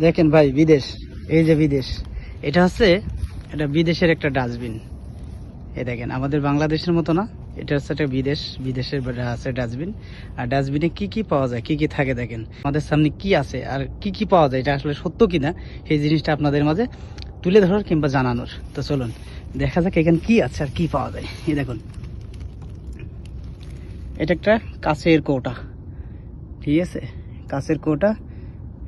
দেখেন ভাই, বিদেশ। এই যে বিদেশ। এটা হচ্ছে, এটা বিদেশের একটা ডাস্টবিন। এই দেখেন, আমাদের বাংলাদেশের মতো না। এটা হচ্ছে একটা বিদেশ। বিদেশের আছে ডাস্টবিন। আর ডাস্টবিনে কি কি পাওয়া যায়, কি কি থাকে দেখেন। আমাদের সামনে কি আছে, আর কি কি পাওয়া যায়, এটা আসলে সত্য কিনা, সেই জিনিসটা আপনাদের মাঝে তুলে ধরার কিংবা জানানোর। তো চলুন, দেখা যাক এখানে কি আছে আর কি পাওয়া যায়। এই দেখুন। এটা একটা কাছের কৌটা। ঠিক আছে? কাছের কৌটা।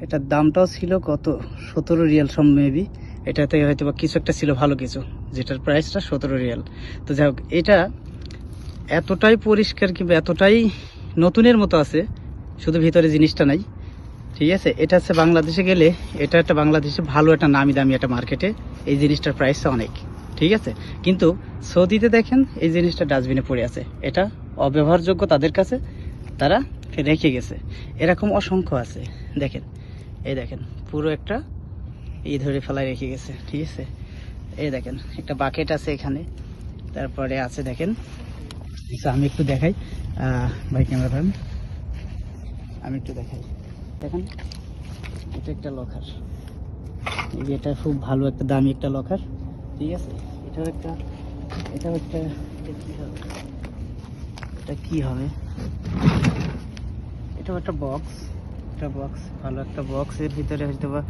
এটার দামটাও ছিল কত? সতেরো রিয়াল সম মেবি এটাতে হয়তো বা কিছু একটা ছিল, ভালো কিছু। যেটার প্রাইসটা সতেরো রিয়াল। তো যাই হোক, এটা এতটাই পরিষ্কার কিংবা এতটাই নতুনের মতো আছে, শুধু ভিতরে জিনিসটা নাই। ঠিক আছে? এটা হচ্ছে বাংলাদেশে গেলে এটা একটা বাংলাদেশে ভালো একটা নামি দামি একটা মার্কেটে এই জিনিসটার প্রাইসটা অনেক। ঠিক আছে? কিন্তু সৌদিতে দেখেন এই জিনিসটা ডাস্টবিনে পড়ে আছে। এটা অব্যবহারযোগ্য তাদের কাছে, তারা রেখে গেছে। এরকম অসংখ্য আছে। দেখেন এই দেখেন পুরো একটা ই ধরে ফেলায় রেখে গেছে ঠিক আছে? এই দেখেন একটা বাকেট আছে এখানে। তারপরে আছে দেখেন আচ্ছা, আমি একটু দেখাই। ভাই ক্যামেরা ধরেন। আমি একটু দেখাই। দেখেন এটা একটা লকার এটা খুব ভালো একটা দামি একটা লকার ঠিক আছে? এটাও একটা এটাও একটা এটা কি হবে? এটাও একটা বক্স একটা বক্স ভালো একটা বক্স এর ভিতরে হয়তো বা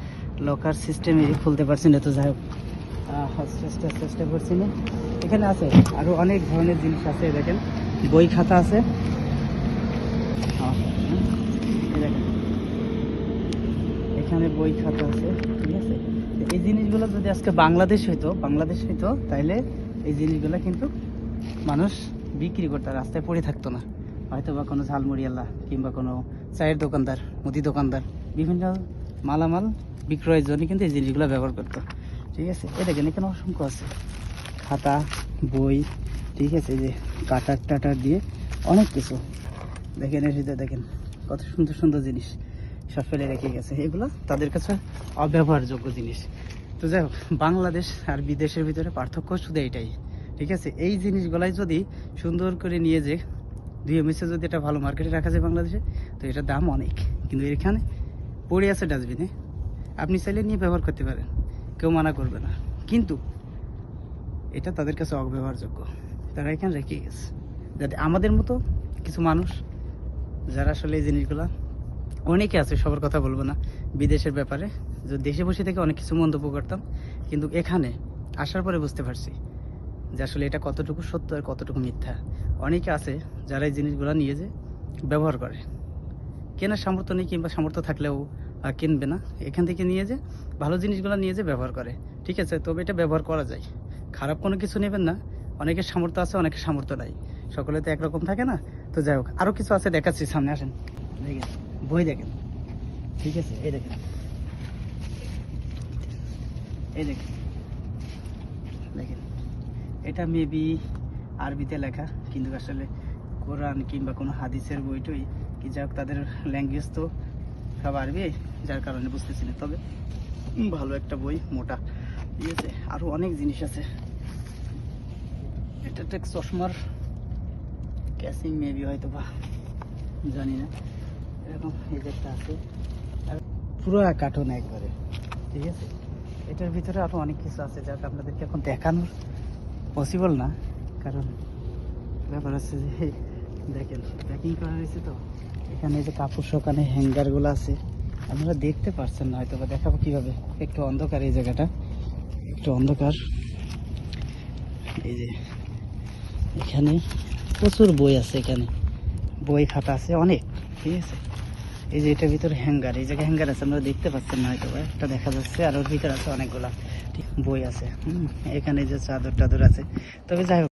লকার সিস্টেমে খুলতে পারছি না, তো যাই হোক। আস্তে আস্তে করছি না। এখানে আছে আরও অনেক ধরনের জিনিস আছে দেখেন। বই খাতা আছে। এখানে বই খাতা আছে, ঠিক আছে? এই জিনিসগুলো যদি আজকে বাংলাদেশ হইতো বাংলাদেশ হইতো, তাইলে এই জিনিসগুলো কিন্তু মানুষ বিক্রি করতো, রাস্তায় পড়ে থাকতো না। হয়তো বা কোনো ঝালমুড়িয়ালা কিংবা কোনো চায়ের দোকানদার, মুদি দোকানদার, বিভিন্ন মালামাল বিক্রয়ের জন্য কিন্তু এই জিনিসগুলো ব্যবহার করতো। ঠিক আছে? এ দেখেন, এখানে অসংখ্য আছে। খাতা, বই, ঠিক আছে? যে কাটার টাটার দিয়ে অনেক কিছু। দেখেন এর ভিতরে দেখেন, কত সুন্দর সুন্দর জিনিস সব ফেলে রেখে গেছে। এগুলো তাদের কাছে অব্যবহারযোগ্য জিনিস। তো যাই হোক, বাংলাদেশ আর বিদেশের ভিতরে পার্থক্য শুধু এইটাই। ঠিক আছে? এই জিনিসগুলাই যদি সুন্দর করে নিয়ে যে, দুই এমএসে যদি এটা ভালো মার্কেটে রাখা যায় বাংলাদেশে এটার দাম অনেক। কিন্তু এখানে পড়ে আছে ডাস্টবিনে। আপনি চাইলে নিয়ে ব্যবহার করতে পারেন। কেউ মানা করবে না। কিন্তু এটা তাদের কাছে অব্যবহারযোগ্য। তারা এখানে রেখে গেছে। যাতে আমাদের মতো কিছু মানুষ, যারা আসলে এই জিনিসগুলা অনেকে আছে, সবার কথা বলব না, বিদেশের ব্যাপারে। যে দেশে বসে থেকে অনেক কিছু মন্তব্য করতাম। কিন্তু এখানে আসার পরে বুঝতে পারছি যে আসলে এটা কতটুকু সত্য আর কতটুকু মিথ্যা। অনেকে আছে যারা এই জিনিসগুলো নিয়ে যে ব্যবহার করে। কেনার সামর্থ্য নেই কিংবা সামর্থ্য থাকলেও কিনবে না। এখান থেকে নিয়ে যে ভালো জিনিসগুলো নিয়ে যে ব্যবহার করে। ঠিক আছে? তবে এটা ব্যবহার করা যায়। খারাপ কোনো কিছু নেবেন না। অনেকের সামর্থ্য আছে, অনেকের সামর্থ্য নাই। সকলে তো একরকম থাকে না? তো যাই হোক আরও কিছু আছে দেখাচ্ছি সামনে, আসেন। দেখেন, বই দেখেন। ঠিক আছে? এই দেখেন। এই দেখেন। দেখেন। এটা মেবি আরবিতে লেখা, কিন্তু আসলে কোরআন কিংবা কোনো হাদিসের বইটই, কি যাক, তাদের ল্যাঙ্গুয়েজ তো সব আরবি, যার কারণে বুঝতেছি না। তবে ভালো একটা বই, মোটা। ঠিক আছে আরও অনেক জিনিস আছে। এটা একটা চশমার ক্যাসিং মেবি হয়তো বা জানি না। এরকম এই যে একটা আছে। পুরো কার্টুন একবারে। ঠিক আছে? এটার ভিতরে আরও অনেক কিছু আছে যাক আপনাদেরকে এখন দেখানোর পসিবল না। কারণ ব্যাপার হচ্ছে যে দেখেন প্যাকিং করা হয়েছে তো। এখানে যে কাপড় শোকানে হ্যাঙ্গারগুলো আছে, আপনারা দেখতে পারছেন না হয়তো বা দেখাবো কীভাবে। একটু অন্ধকার এই জায়গাটা, একটু অন্ধকার। এই যে, এখানে প্রচুর বই আছে এখানে। বই খাতা আছে অনেক, ঠিক আছে? এই যে এটার ভিতরে হ্যাঙ্গার এই জায়গায় হ্যাঙ্গার আছে আমরা দেখতে পাচ্ছেন না হয়তো একটা দেখা যাচ্ছে, আর ওর ভিতরে আছে অনেকগুলা বই আছে। হুম, এখানে যে চাদর টাদর আছে। তবে যাই হোক।